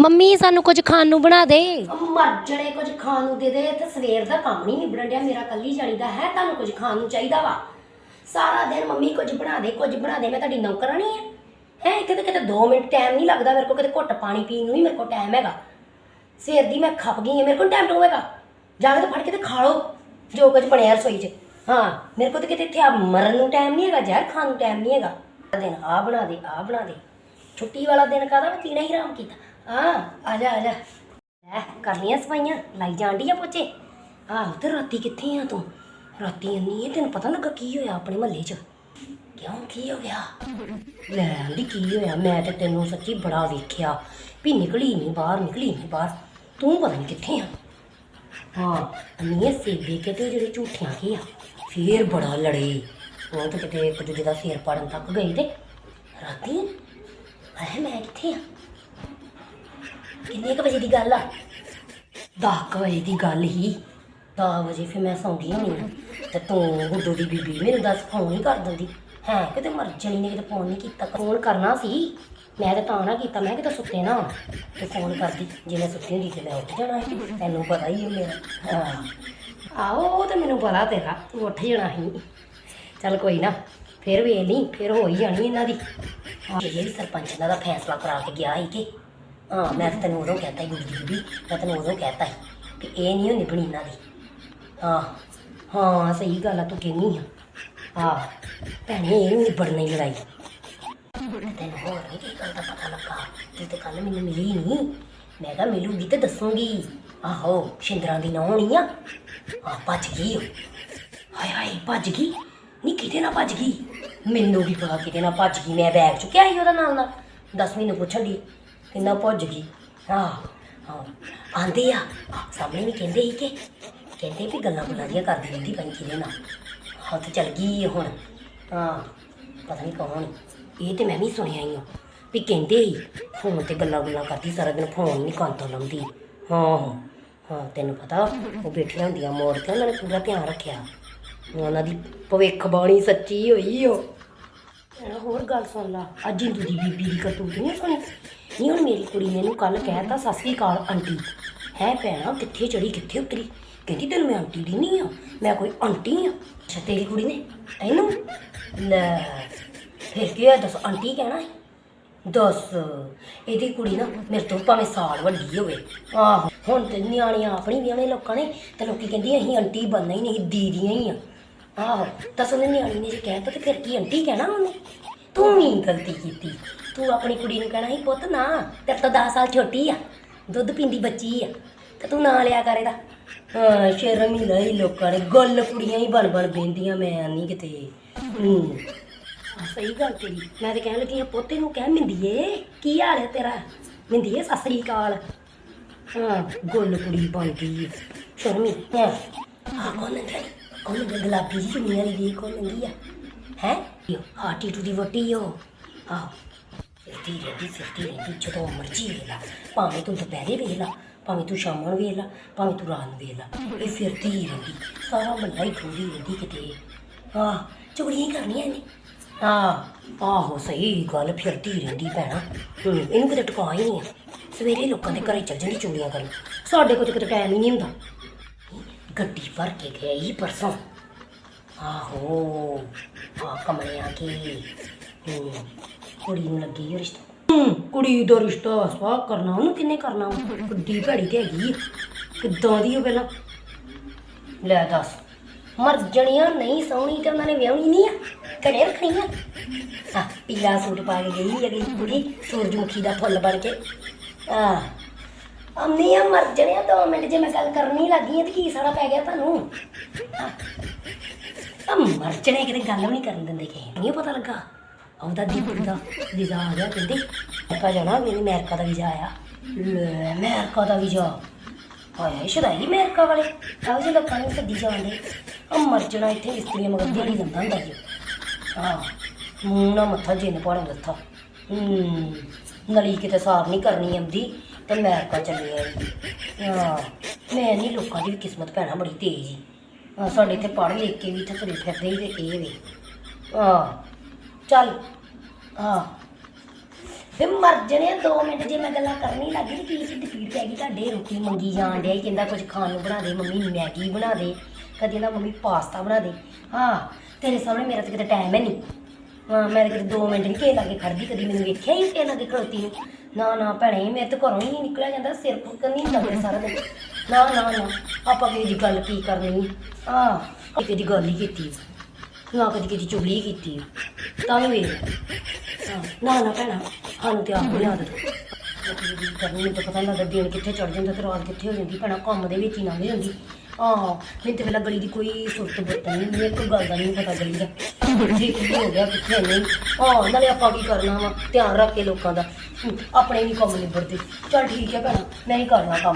Mummy ਸਾਨੂੰ ਕੁਝ ਖਾਣ ਨੂੰ ਬਣਾ ਦੇ। ਮਰ ਜਣੇ ਕੁਝ ਖਾਣ ਨੂੰ ਦੇ ਦੇ ਤੇ ਸਵੇਰ ਦਾ ਕੰਮ ਨਹੀਂ ਨਿਬੜਨ ਡਿਆ, ਮੇਰਾ ਕੱਲੀ ਜਾਣੀ ਦਾ ਹੈ, ਤੁਹਾਨੂੰ ਕੁਝ ਖਾਣ ਨੂੰ ਚਾਹੀਦਾ ਵਾ। ਸਾਰਾ ਦਿਨ ਮੰਮੀ ਕੁਝ ਬਣਾ ਦੇ, ਕੁਝ ਬਣਾ ਦੇ, ਮੈਂ ਤੁਹਾਡੀ ਨੌਕਰਾਨੀ ਆ। ਹੈ ਕਿਤੇ ਕਿਤੇ 2 ਮਿੰਟ ਟਾਈਮ ਨਹੀਂ ਲੱਗਦਾ, ਮੇਰੇ ਕੋਲ ਕਿਤੇ ਘੁੱਟ ਪਾਣੀ ਪੀਣ ਨੂੰ ਹੀ ਮੇਰੇ ਕੋਲ ਟਾਈਮ ਹੈਗਾ। ਸਵੇਰ ਦੀ ਮੈਂ ਖੱਪ ਗਈ ਹਾਂ ਮੇਰੇ ਕੋਲ ਟਾਈਮ ਟੂ ਹੈਗਾ। ਜਾ ਕੇ ਤੇ ਫੜ ਕੇ ਤੇ ਖਾ ਲਓ, ਜੋ ਕੁਝ ਬਣਿਆ ਰਸੋਈ 'ਚ। ਹਾਂ, ਮੇਰੇ ਕੋਲ ਤੇ ਕਿਤੇ ਇੱਥੇ ਆ ਮਰਨ ਨੂੰ ਟਾਈਮ ਨਹੀਂ ਹੈਗਾ, ਜ਼ਹਿਰ ਖਾਣ ਨੂੰ ਟਾਈਮ ਨਹੀਂ ਹੈਗਾ। ਦਿਨ ਆ ਬਣਾ ਦੇ ਆ ਬਣਾ ਦੇ। ਛੁੱਟੀ ਵਾਲਾ ਦਿਨ ਕਾਹਦਾ ਮੈਂ ਤੀਣਾ ਹੀ ਆਰਾਮ ਕੀਤਾ। ਹਾਂ ਆ ਜਾ ਆ ਜਾ ਲੈ ਕਰ ਸਫਾਈਆਂ ਲਾਈ ਜਾਂਦੀ ਆ ਪੋਚੇ ਆਹ ਤੇ ਰਾਤੀ ਕਿੱਥੇ ਆ ਤੂੰ ਰਾਤੀ ਅੰਨੀ ਇਹ ਤੈਨੂੰ ਪਤਾ ਲੱਗਾ ਕੀ ਹੋਇਆ ਆਪਣੇ ਮਹੱਲੇ 'ਚ ਕਿਉਂ ਕੀ ਹੋ ਗਿਆ ਲੈ ਆਂਦੀ ਕੀ ਹੋਇਆ ਮੈਂ ਤੇ ਤੈਨੂੰ ਸੱਚੀ ਬੜਾ ਵੇਖਿਆ ਵੀ ਨਿਕਲੀ ਨਹੀਂ ਬਾਹਰ ਨਿਕਲੀ ਨਹੀਂ ਬਾਹਰ ਤੂੰ ਪਤਾ ਨਹੀਂ ਕਿੱਥੇ ਆ ਹਾਂ ਅੰਨੀ ਸੇਬੇ ਕੇ ਜਿਹੜੇ ਝੂਠੀਆਂ ਕੀ ਆ ਫੇਰ ਬੜਾ ਲੜੇ ਉਹ ਤਾਂ ਕਿਤੇ ਇੱਕ ਦੂਜੇ ਦਾ ਸਿਰ ਪੜਨ ਤੱਕ ਗਈ ਤੇ ਰਾਤੀ ਹੈ ਮੈਂ ਕਿੱਥੇ ਆ ਕਿੰਨੇ ਕੁ ਵਜੇ ਦੀ ਗੱਲ ਆ? 10 ਵਜੇ ਦੀ ਗੱਲ ਹੀ। 10 ਵਜੇ ਫਿਰ ਮੈਂ ਸੌਂਦੀ ਹੋਣੀ ਆ। ਤੇ ਤੂੰ ਗੁੱਡੂ ਦੀ ਬੀਬੀ ਮੈਨੂੰ ਦੱਸ ਫੋਨ ਹੀ ਕਰ ਦਿੰਦੀ। ਹੈ ਕਿਤੇ ਮਰ ਜਣੀ ਨੇ ਕਿਤੇ ਫੋਨ ਨਹੀਂ ਕੀਤਾ। ਫੋਨ ਕਰਨਾ ਸੀ। ਮੈਂ ਤਾਂ ਤਾਂ ਨਾ ਕੀਤਾ, ਮੈਂ ਕਿਤੇ ਸੁੱਤੇ ਨਾ ਤੇ ਫੋਨ ਕਰਦੀ, ਜੇ ਮੈਂ ਸੁੱਤੀ ਹੁੰਦੀ ਤੇ ਮੈਂ ਉੱਠ ਜਾਣਾ ਸੀ। ਤੈਨੂੰ ਪਤਾ ਹੀ ਹੈ ਮੇਰਾ। ਹਾਂ। ਆਹੋ, ਉਹ ਤਾਂ ਮੈਨੂੰ ਪਤਾ ਤੇਰਾ, ਤੂੰ ਉੱਠ ਜਾਣਾ ਸੀ। ਚੱਲ ਕੋਈ ਨਾ, ਫਿਰ ਵੇਖ ਲਈ, ਫਿਰ ਹੋ ਹੀ ਜਾਣੀ ਇਹਨਾਂ ਦੀ। ਇਹ ਵੀ ਸਰਪੰਚ ਇਹਨਾਂ ਦਾ ਫੈਸਲਾ ਕਰਾ ਕੇ ਗਿਆ ਸੀ ਕਿ ਹਾਂ, ਮੈਂ ਤਾਂ ਤੈਨੂੰ ਉਦੋਂ ਕਹਿਤਾ ਸੀ ਗੁੱਡੀ ਦੀ, ਮੈਂ ਤੈਨੂੰ ਉਦੋਂ ਕਹਿਤਾ ਸੀ ਕਿ ਇਹ ਨਹੀਂ ਹੁੰਦੀ ਬਣੀ ਇਹਨਾਂ ਦੀ। ਹਾਂ ਹਾਂ, ਸਹੀ ਗੱਲ ਆ, ਤੂੰ ਕਹਿੰਦੀ ਆ। ਹਾਂ, ਭੈਣੇ, ਇਹ ਨਹੀਂ ਨਿਬੜਨੀ ਲੜਾਈ। ਤੈਨੂੰ ਹੋਰ ਨਹੀਂ ਕੀ ਗੱਲ ਦਾ ਪਤਾ ਲੱਗਾ? ਤੂੰ ਤੇ ਕੱਲ ਮੈਨੂੰ ਮਿਲੀ ਨਹੀਂ। ਮੈਂ ਕਿਹਾ ਮਿਲੂਗੀ ਤੇ ਦੱਸੂਗੀ। ਆਹੋ, ਸ਼ਿੰਦਰਾਂ ਦੀ ਨਾ ਹੋਣੀ ਆ। ਆ ਭੱਜ ਗਈ ਉਹ। ਹਾਏ ਹਾਏ, ਭੱਜ ਗਈ? ਨਹੀਂ, ਕਿਤੇ ਨਾ ਭੱਜ ਗਈ। ਮੈਨੂੰ ਵੀ ਪਤਾ ਕਿਤੇ ਨਾ ਭੱਜ ਗਈ। ਮੈਂ ਬੈਗ ਚੁੱਕਿਆ ਸੀ ਉਹਦਾ ਨਾਲ ਨਾਲ। ਦੱਸ ਮੈਨੂੰ ਪੁੱਛਣ ਦੀ। ਕਿੰਨਾ ਭੁੱਜ ਗਈ। ਹਾਂ ਹਾਂ। ਆਂਦੇ ਆ, ਸਾਹਮਣੇ ਵੀ ਕਹਿੰਦੇ ਸੀ ਕਿ, ਕਹਿੰਦੇ ਵੀ ਗੱਲਾਂ ਗੁੱਲਾਂ ਕਰਦੀ ਰਹਿੰਦੀ ਪਈ ਕਿਹਦੇ ਨਾਲ। ਹਾਂ, ਤੇ ਚੱਲ ਗਈ ਹੁਣ। ਹਾਂ ਪਤਾ ਨਹੀਂ ਕੌਣ ਇਹ ਤੇ ਮੈਂ ਵੀ ਸੁਣਿਆ ਹੀ ਹਾਂ ਵੀ ਕਹਿੰਦੇ ਸੀ, ਫੋਨ ਤੇ ਗੱਲਾਂ ਗੁੱਲਾਂ ਕਰਦੀ, ਸਾਰਾ ਦਿਨ ਫੋਨ ਨਹੀਂ ਕੰਨ ਤੋਂ ਲਾਉਂਦੀ। ਹਾਂ ਹਾਂ। ਹਾਂ, ਤੈਨੂੰ ਪਤਾ, ਉਹ ਬੈਠੀਆਂ ਹੁੰਦੀਆਂ, ਮੋੜ ਤੇ ਉਹਨਾਂ ਨੇ ਪੂਰਾ ਧਿਆਨ ਰੱਖਿਆ। ਉਹਨਾਂ ਦੀ ਭਵਿੱਖਬਾਣੀ ਸੱਚੀ ਹੋਈ ਓ। ਹੋਰ ਗੱਲ ਸੁਣ ਲਾ। ਅੱਜ ਦੀ ਬੀਬੀ ਦੀ ਕਰਤੂਤ ਨਹੀਂ ਸੁਣੀ? ਨਹੀਂ ਹੁਣ ਮੇਰੀ ਕੁੜੀ ਨੇ ਇਹਨੂੰ ਕੱਲ ਕਹਿਤਾ ਸਤਿ ਸ੍ਰੀ ਅਕਾਲ ਆਂਟੀ। ਹੈ ਭੈਣਾ, ਕਿੱਥੇ ਚੜੀ ਕਿੱਥੇ ਉਤਰੀ? ਕਹਿੰਦੀ ਤੈਨੂੰ ਮੈਂ ਆਂਟੀ ਦੀ ਨਹੀਂ ਆ, ਮੈਂ ਕੋਈ ਆਂਟੀ ਆ। ਅੱਛਾ, ਤੇਰੀ ਕੁੜੀ ਨੇ? ਇਹਨੂੰ ਲੈ, ਫਿਰ ਕੀ ਹੋਇਆ, ਦੱਸ, ਆਂਟੀ ਕਹਿਣਾ ਹੈ ਦੱਸ, ਇਹਦੀ ਕੁੜੀ ਨਾ ਮੇਰੇ ਤੋਂ ਭਾਵੇਂ ਸਾਲ ਵੱਡੀ ਹੋਵੇ। ਆਹੋ, ਹੁਣ ਤੇ ਨਿਆਣੀਆਂ ਆਪਣੀ ਵਿਆਹਣੇ ਲੋਕਾਂ ਨੇ, ਤੇ ਲੋਕੀ ਕਹਿੰਦੀ ਅਸੀਂ ਆਂਟੀ ਬਣਨਾ ਹੀ ਨਹੀਂ ਦੀਦੀਆਂ ਹੀ ਆ। ਆਹੋ, ਦੱਸ, ਉਹਨੇ ਨਿਆਣੀ ਨੇ ਜੇ ਕਹਿਤਾ ਤੇ ਫਿਰ ਕੀ ਆਂਟੀ ਕਹਿਣਾ ਉਹਨੇ? ਤੂੰ ਵੀ ਗਲਤੀ ਕੀਤੀ। ਤੂੰ ਆਪਣੀ ਕੁੜੀ ਨੂੰ ਕਹਿਣਾ ਸੀ, ਪੁੱਤ ਨਾ, ਤੇਰੇ ਤੋਂ 10 ਸਾਲ ਛੋਟੀ ਆ, ਦੁੱਧ ਪੀਂਦੀ ਬੱਚੀ ਆ, ਤੇ ਤੂੰ ਨਾ ਲਿਆ ਕਰ ਇਹਦਾ। ਹਾਂ, ਸ਼ਰਮ ਹੀ ਲਈ ਲੋਕਾਂ ਨੇ, ਗੱਲ ਕੁੜੀਆਂ ਹੀ ਬਣ ਬਣ ਬੈਂਦੀਆਂ ਮੈਂ ਨਹੀਂ ਕਿਤੇ। ਹੂੰ। ਆ ਸਹੀ ਗੱਲ ਤੇਰੀ। ਮੈਂ ਤੇ ਕਹਿਣ ਲੱਗੀ ਆ ਪੋਤੇ ਨੂੰ ਕਹਿ ਮਿੰਦੀਏ, ਕੀ ਹਾਲ ਹੈ ਤੇਰਾ? ਮਿੰਦੀਏ, ਸਤਿ ਸ੍ਰੀ ਅਕਾਲ। ਹਾਂ, ਗੁੱਲ ਕੁੜੀ ਬਣ ਗਈ ਸ਼ਰਮੀ ਹਾਂ। ਆ ਕੌਣ ਹੈ ਕੌਣ ਹੈ ਗੁਲਾਬੀ ਜੀ ਚੁੰਨੀ ਵਾਲੀ ਦੀ ਕੌਣ ਲੰਗੀ ਆ? ਹੈ? ਆਟੀ ਟੀਟੂ ਦੀ ਵੋਟੀ ਹੋ ਆ ਫਿਰਦੀ ਰਹਿੰਦੀ ਫਿਰਦੀ ਰਹਿੰਦੀ, ਜਦੋਂ ਮਰਜ਼ੀ ਵੇਲਾ ਭਾਵੇਂ ਤੂੰ ਦੁਪਹਿਰੇ ਵੇਲਾ ਭਾਵੇਂ ਤੂੰ ਸ਼ਾਮਾਂ ਨੂੰ ਵੇਲਾ ਭਾਵੇਂ ਤੂੰ ਰਾਤ ਨੂੰ ਵੇਲਾ ਇਹ ਫਿਰਦੀ ਹੀ ਰਹਿੰਦੀ, ਸਾਰਾ ਮੱਲਾ ਹੀ ਖੁੰਦੀ ਰਹਿੰਦੀ ਕਿਤੇ। ਆ ਚੁਗਲੀਆਂ ਹੀ ਕਰਨੀਆਂ ਨੇ ਆ ਆਹੋ, ਸਹੀ ਗੱਲ ਫਿਰਦੀ ਰਹਿੰਦੀ ਭੈਣਾ। ਹੂੰ, ਇਹਨੂੰ ਕਿਤੇ ਟਿਕਾ ਹੀ ਨਹੀਂ ਆ। ਸਵੇਰੇ ਲੋਕਾਂ ਦੇ ਘਰੇ ਚੱਲ ਜਾਂਦੀ ਚੁਗਲੀਆਂ ਕਰਨ। ਸਾਡੇ ਕੋਲ ਤਾਂ ਕਿਤੇ ਟਾਈਮ ਹੀ ਨਹੀਂ ਹੁੰਦਾ। ਗੱਡੀ ਭਰ ਕੇ ਗਏ ਹੀ ਪਰਸੋਂ। ਆਹੋ ਆ ਕਮਲਿਆਂ ਕੀ ਹੂੰ ਕੁੜੀ ਨੂੰ ਲੱਗੀ ਓ ਰਿਸ਼ਤਾ। ਹੂੰ, ਕੁੜੀ ਦਾ ਰਿਸ਼ਤਾ ਸਵਾ ਕਰਨਾ, ਉਹਨੂੰ ਕਿੰਨੇ ਕਰਨਾ ਵਾ? ਗੱਡੀ ਭੈੜੀ ਤੇ ਹੈਗੀ ਆ। ਦੀ ਉਹ ਪਹਿਲਾਂ? ਲੈ ਦੱਸ। ਮਰ ਜਣੀਆਂ ਨਹੀਂ ਸੋਹਣੀ ਤੇ ਉਹਨਾਂ ਨੇ ਵਿਆਹਣੀ ਨਹੀਂ ਆ? ਘਰੇ ਰੱਖਣੀ ਆ? ਆ ਪੀਲਾ ਸੂਟ ਪਾ ਕੇ ਗਈ ਹੈਗੀ ਕੁੜੀ, ਸੂਰਜਮੁਖੀ ਦਾ ਫੁੱਲ ਬਣ ਕੇ। ਆ ਅੰਨੀ ਆ, ਮਰ ਜਣਿਆ, ਦੋ ਮਿੰਟ ਜੇ ਮੈਂ ਗੱਲ ਕਰਨੀ ਲੱਗੀ ਆ ਤੇ ਕੀ ਸਾੜਾ ਪੈ ਗਿਆ ਤੁਹਾਨੂੰ? ਆ ਮਰ ਜਣੇ ਕਿਤੇ ਗੱਲ ਵੀ ਨਹੀਂ ਕਰਨ ਦਿੰਦੇ ਕਿਸੇ ਨਹੀਂ ਪਤਾ ਲੱਗਾ। ਉਹਦਾ ਦੀਪਕ ਦਾ ਵੀਜ਼ਾ ਆ ਗਿਆ ਕਹਿੰਦੇ, ਅਮਰੀਕਾ ਜਾਣਾ ਮੈਨੂੰ ਅਮਰੀਕਾ ਦਾ ਵੀਜ਼ਾ ਆਇਆ। ਲੈ, ਅਮਰੀਕਾ ਦਾ ਵੀਜ਼ਾ ਆਇਆ ਸ਼ਦਾਈ ਅਮਰੀਕਾ ਵਾਲੇ। ਆਹ ਜਿਹੇ ਲੋਕਾਂ ਨੂੰ ਸੱਦੀ ਜਾਂਦੇ। ਆ ਮਰ ਜਾਣਾ ਇੱਥੇ ਇਸਤਰੀਆਂ ਮਗਰ ਦੇੜੀ ਦਿੰਦਾ ਹੁੰਦਾ ਜੀ। ਹਾਂ, ਮੂੰਹ ਨਾ ਮੱਥਾ, ਜਿੰਨ ਪਾੜਨ ਦਿੱਤਾ ਹੂੰ ਨਲੀ ਕਿਤੇ ਸਾਫ਼ ਨਹੀਂ ਕਰਨੀ ਆਉਂਦੀ, ਤੇ ਅਮਰੀਕਾ ਚੱਲੀ ਆਈ ਹਾਂ, ਮੈਂ ਨਹੀਂ ਲੋਕਾਂ ਦੀ ਵੀ ਕਿਸਮਤ ਭੈਣਾ ਬੜੀ ਤੇਜ਼ ਹੀ। ਸਾਡੇ ਇੱਥੇ ਪੜ੍ਹ ਲਿਖ ਕੇ ਵੀ ਇੱਥੇ ਤੁਰੇ ਫਿਰਦੇ ਹੀ ਤੇ ਇਹ ਵੀ। ਹਾਂ ਚੱਲ। ਹਾਂ। ਫੇ ਮਰ ਜਣੇ 2 ਮਿੰਟ ਜੇ ਮੈਂ ਗੱਲਾਂ ਕਰਨੀ ਲੱਗੀ ਤੇ ਕੀ ਢਿੱਡ ਪੀੜ ਪੈ ਗਈ? ਤੁਹਾਡੇ ਰੋਟੀ ਮੰਗੀ ਜਾਣ ਡਿਆ ਸੀ, ਕਹਿੰਦਾ ਕੁਝ ਖਾਣ ਨੂੰ ਬਣਾ ਦੇ ਮੰਮੀ ਮੈਗੀ ਬਣਾ ਦੇ। ਕਦੀ ਨਾ ਮੰਮੀ ਪਾਸਤਾ ਬਣਾ ਦੇ। ਹਾਂ ਤੇਰੇ ਸਾਹਮਣੇ ਮੇਰਾ ਤਾਂ ਕਿਤੇ ਟਾਈਮ ਹੈ ਨਹੀਂ ਹਾਂ ਮੈਂ ਤਾਂ ਕਿਤੇ 2 ਮਿੰਟ ਨਹੀਂ ਕੇ ਲਾਗੇ ਖੜਦੀ ਕਦੀ ਮੈਨੂੰ ਵੇਖਿਆ ਹੀ ਕੇ ਲਾਗੇ ਖੜੋਤੀ ਨੂੰ। ਨਾ ਨਾ ਭੈਣੇ ਮੇਰੇ ਤਾਂ ਘਰੋਂ ਹੀ ਨਹੀਂ ਨਿਕਲਿਆ ਜਾਂਦਾ ਸਿਰ ਫੁੱਕਣ ਨਹੀਂ ਲੱਗਦਾ ਸਾਰਾ ਦਿਨ। ਨਾ ਨਾ ਨਾ ਆਪਾਂ ਕਿਸੇ ਦੀ ਗੱਲ ਕੀ ਕਰਨੀ? ਆ ਕਿਸੇ ਦੀ ਗੱਲ ਹੀ ਕੀਤੀ। ਨਾ ਕਦੀ ਕਦੀ ਦੀ ਚੁਗਲੀ ਕੀਤੀ ਤਾਂ ਵੀ ਵੇਖ ਹਾਂ, ਨਾ ਨਾ ਭੈਣਾ ਸਾਨੂੰ ਤੇ ਆਪ ਨਹੀਂ ਆਦਤ ਜਦੋਂ ਦੀ ਕਰਨੀ ਤਾਂ ਪਤਾ ਨਹੀਂ ਦਿਨ ਕਿੱਥੇ ਚੜ ਜਾਂਦਾ ਤੇ ਰਾਤ ਕਿੱਥੇ ਹੋ ਜਾਂਦੀ ਭੈਣਾ ਕੰਮ ਦੇ ਵਿੱਚ ਹੀ ਲੰਘ ਜਾਂਦੀ। ਆਹ ਮੈਨੂੰ ਤੇ ਪਹਿਲਾਂ ਗਲੀ ਦੀ ਕੋਈ ਸੁਰਤ ਬੁਰਤ ਨਹੀਂ ਮੇਰੇ ਕੋਈ ਗੱਲ ਦਾ ਨਹੀਂ ਪਤਾ ਗਲੀ ਦਾ। ਕਿੱਥੇ ਹੋ ਗਿਆ ਕਿੱਥੇ ਨਹੀਂ। ਆਹ ਨਾਲੇ ਆਪਾਂ ਕੀ ਕਰਨਾ ਵਾ ਧਿਆਨ ਰੱਖ ਕੇ ਲੋਕਾਂ ਦਾ। ਹਮ, ਆਪਣੇ ਵੀ ਕੰਮ ਨਿਬੜਦੇ। ਚਲ ਠੀਕ ਹੈ ਭੈਣਾ ਮੈਂ ਹੀ ਕਰਨਾ ਕੰਮ।